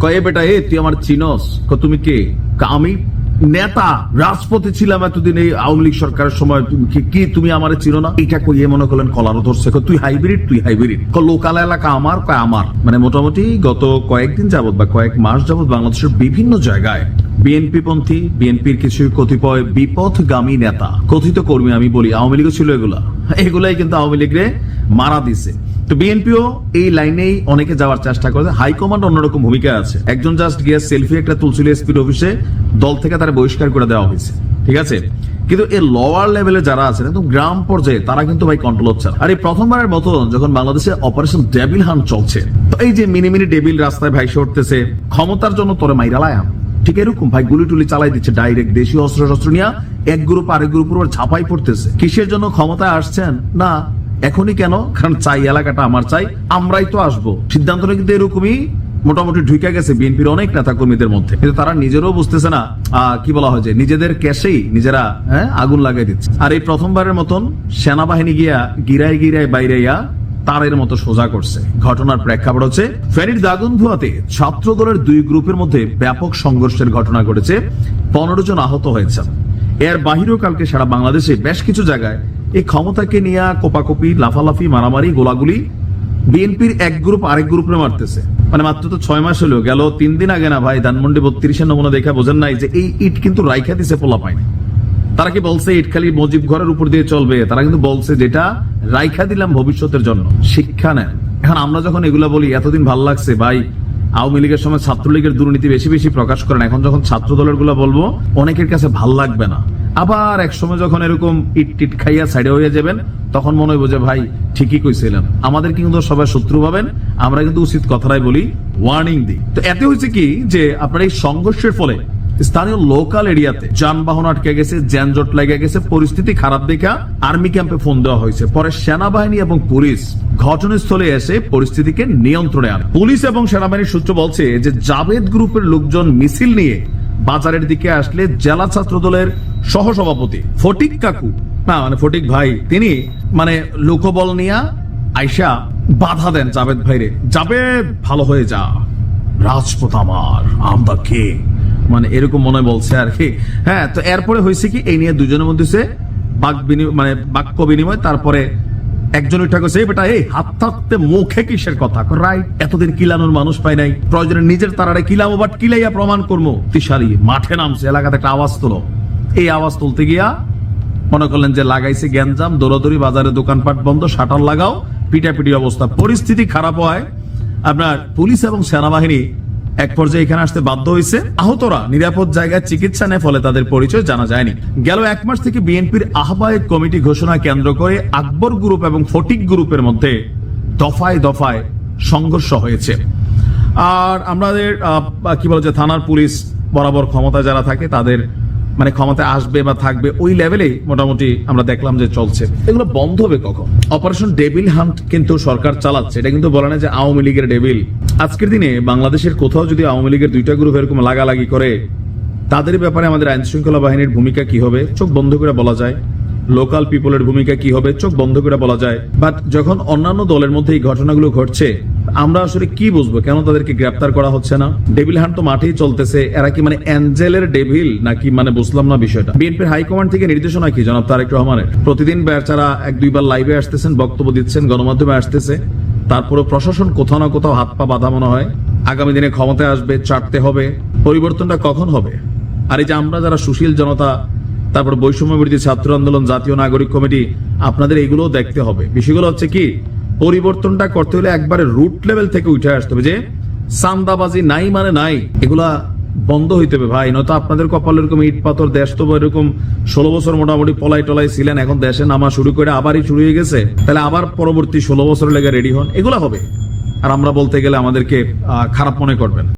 কয়ে বেটা, এ, তুই আমার চিনস। তুমি কে? আমি নেতা। রাজপথে ছিলাম এতদিন এই আওয়ামী লীগ সরকারের সময়। কি- তুমি আমার চিনো না? এটা কইয়ে মনে করলেন কলারও ধরছে। তুই হাইব্রিড তুই হাইব্রিড। ক, লোকাল এলাকা আমার কয় আমার। মানে মোটামুটি গত কয়েকদিন যাবত বা কয়েক মাস যাবত বাংলাদেশের বিভিন্ন জায়গায় বিএনপি পন্থী বিএনপির কিছু কতিপয় বিপথগামী নেতা, কথিত কর্মী, আমি বলি, আওয়ামী লীগও ছিল এগুলা। এগুলাই কিন্তু আওয়ামী লীগরে মারা দিছে। তো বিএনপিও এই লাইনেই অনেকে যাওয়ার চেষ্টা করেছে হাইকমান্ড অন্যরকম ভূমিকা আছে। একজন জাস্ট গিয়ে সেলফি একটা তুলছিল এসপির অফিসে দল থেকে তারা বহিষ্কার করে দেওয়া হয়েছে। ঠিক আছে? কিন্তু এই লোয়ার লেভেলে যারা আছেন, একদম গ্রাম পর্যায়ে, তারা কিন্তু ভাই কন্ট্রোল হচ্ছে আর এই প্রথমবারের মতো যখন বাংলাদেশে অপারেশন ডেবিল হান্ট চলছে, তো এই যে মিনি মিনি ডেবিল রাস্তায় ভাইসে উঠতেছে, ক্ষমতার জন্য তোরে মাইরালায় ঠিক এরকম ভাই গুলি টুলি চালাই দিচ্ছে ডাইরেক্ট দেশীয় অস্ত্র শস্ত্র নিয়ে এক গ্রুপ আরেক গ্রুপের উপর ঝাঁপাই পড়তেছে। কিসের জন্য ক্ষমতায় আসছেন? না এখনই কেন? কারণ চাই এলাকাটা আমার চাই, আমরাই তো আসব। সিদ্ধান্তটা কিন্তু এরকমই মোটামুটি ঢুকে গেছে বিএনপির অনেক নেতা কর্মীদের মধ্যে। কিন্তু তারা নিজেরও বুঝতেছে না কি বলা হয় যে, নিজেদের ক্যাশেই নিজেরা হ্যাঁ আগুন লাগাই দিচ্ছে। আর এই প্রথমবারের মতন সেনাবাহিনী গিয়া গিরায় গিরায় বাইরেয়া তারের মতো সোজা করছে। ঘটনার প্রেক্ষাপট হচ্ছে, ফেনীর দাগনভুয়াতে ছাত্র দলের দুই গ্রুপের মধ্যে ব্যাপক সংঘর্ষের ঘটনা ঘটেছে, পনেরো জন আহত হয়েছেন। এর বাহিরেও কালকে সারা বাংলাদেশে বেশ কিছু জায়গায় এই ক্ষমতাকে নিয়ে কোপাকপি, লাফালাফি, মারামারি, গোলাগুলি বিএনপির এক গ্রুপ আরেক গ্রুপে মারতেছে। মানে মাত্র তো ছয় মাস হলো, গেল তিন দিন আগে না ভাই ধানমন্ডি বত্রিশের নমুনা দেখা বোঝেন নাই যে এই ইট কিন্তু রাইখা দিছে পোলা পায়নি। তারা কি বলছে ইট খালি মজিব ঘরের উপর দিয়ে চলবে? তারা কিন্তু বলছে যেটা রাইখা দিলাম ভবিষ্যতের জন্য, শিক্ষা নেন। এখন আমরা যখন এগুলা বলি, এতদিন ভালো লাগছে, ভাই আওয়ামী লীগের সময় ছাত্রলীগের দুর্নীতি বেশি বেশি প্রকাশ করেন। এখন যখন ছাত্র দলেরগুলা বলব, অনেকের কাছে ভালো লাগবে না। আবার এক সময় যখন এরকম ইট টিট খাইয়া সাইডে হয়ে যাবেন, তখন মনে হইব যে ভাই, ঠিকই কইছিলেন আমাদের কিন্তু সবাই শত্রু পাবেন আমরা কিন্তু উচিত কথাটাই বলি ওয়ার্নিং দিই। তো এতে হয়েছে কি যে আপনার এই সংঘর্ষের ফলে স্থানীয় লোকাল এরিয়াতে যানবাহন আটকে গেছে, যানজট লেগে গেছে, পরিস্থিতি খারাপ দেখা আর্মি ক্যাম্পে ফোন দেওয়া হয়েছে। পরে সেনাবাহিনী এবং পুলিশ ঘটনাস্থলে এসে পরিস্থিতিকে নিয়ন্ত্রণে আনে। পুলিশ এবং সেনাবাহিনীর সূত্র বলছে যে জাভেদ গ্রুপের লোকজন মিছিল নিয়ে বাজারের দিকে আসলে জেলা ছাত্র দলের সহসভাপতি ফটিক কাকু। না মানে ফটিক ভাই, তিনি মানে লোকবল নিয়া আইসা বাধা দেন জাভেদ ভাইরে। জাভেদ, ভালো হয়ে যা। রাজপথ আমার, আমরা কে? মানে এরকম মনে বলছে আর কি। হ্যাঁ তো এরপরে হয়েছে কি, এই নিয়ে দুজনের মধ্যে বাক বিনিময় মানে বাক্য বিনিময়, তারপরে একজন বেটা এই হাত থাকতে মুখে কিসের কথা? রাইট এতদিন কিলানোর মানুষ পাই নাই। প্রয়োজনে নিজের তারারে কিলামো বাট কিলাইয়া প্রমাণ করব তিসারি মাঠে নামছে, এলাকাতে একটা আওয়াজ তোলো। এই আওয়াজ তুলতে গিয়া মনে করলেন যে লাগাইছে গ্যাঞ্জাম, দৌড়াদৌড়ি, বাজারে দোকানপাট বন্ধ, শাটার লাগাও পিটাপিটি অবস্থা, পরিস্থিতি খারাপ হয়। আপনার পুলিশ এবং সেনাবাহিনী এক পর্যায়ে এখানে আসতে বাধ্য হয়েছে। আহতরা নিরাপদ জায়গায় চিকিৎসা নেয়, ফলে তাদের পরিচয় জানা যায়নি। গেল এক মাস থেকে বিএনপির আহ্বায়ক কমিটি ঘোষণা কেন্দ্র করে আকবর গ্রুপ এবং ফটিক গ্রুপের মধ্যে দফায় দফায় সংঘর্ষ হয়েছে। আর আমাদের কি বলা যায় থানার পুলিশ বরাবর ক্ষমতা যারা থাকে, তাদের মানে ক্ষমতা আসবে বা থাকবে ওই লেভেলেই মোটামুটি আমরা দেখলাম যে চলছে। এগুলো বন্ধ হবে কখন? অপারেশন ডেবিল হান্ট কিন্তু সরকার চালাচ্ছে। এটা কিন্তু বলে না যে আওয়ামী লীগের ডেবিল আজকের দিনে বাংলাদেশের কোথাও যদি আওয়ামী লীগের দুইটা গ্রুপ এরকম লাগালাগি করে তাদের ব্যাপারে আমাদের আইন শৃঙ্খলা বাহিনীর ভূমিকা কি হবে? চোখ বন্ধ করে বলা যায়। লোকাল পিপলের ভূমিকা কি হবে? চোখ বন্ধ করে বলা যায়। বাট যখন অন্যান্য দলের মধ্যে এই ঘটনাগুলো ঘটছে আমরা আসলে কি বুঝব? কেন তাদেরকে গ্রেপ্তার করা হচ্ছে না? ডেভিল হান্ট তো মাঠেই চলতেছে। এরা কি মানে অ্যাঞ্জেলের ডেভিল? নাকি মানে বুঝলাম না বিষয়টা। বিএনপির হাইকমান্ড থেকে নির্দেশনা কি, জনাব তারেক রহমানের? প্রতিদিন বেচারা এক দুইবার লাইভে আসতেছেন, বক্তব্য দিচ্ছেন, গণমাধ্যমে আসতেছে। তারপরে প্রশাসন কোথাও না কোথাও হাত পা বাঁধা মনে হয়। আগামী দিনে ক্ষমতায় আসবে, চাটতে হবে। পরিবর্তনটা কখন হবে? আর এই যে আমরা যারা সুশীল জনতা, তারপর বৈষম্য বিরোধী ছাত্র আন্দোলন, জাতীয় নাগরিক কমিটি, আপনাদের এগুলো দেখতে হবে। বিষয়গুলো হচ্ছে কি পরিবর্তনটা করতে হলে একবারে রুট লেভেল থেকে উঠে আসতে হবে যে সান্দাবাজি নাই মানে নাই, এগুলা বন্ধ হইতে হবে ভাই। নয়তো আপনাদের কপাল এরকম ইট পাথর, দেশ তো এরকম ষোলো বছর মোটামুটি পলাই টলাই ছিলেন, এখন দেশে নামা শুরু করে আবারই শুরু হয়ে গেছে। তাহলে আবার পরবর্তী ষোলো বছর লেগে রেডি হন, এগুলা হবে। আর আমরা বলতে গেলে আমাদেরকে খারাপ মনে করবেন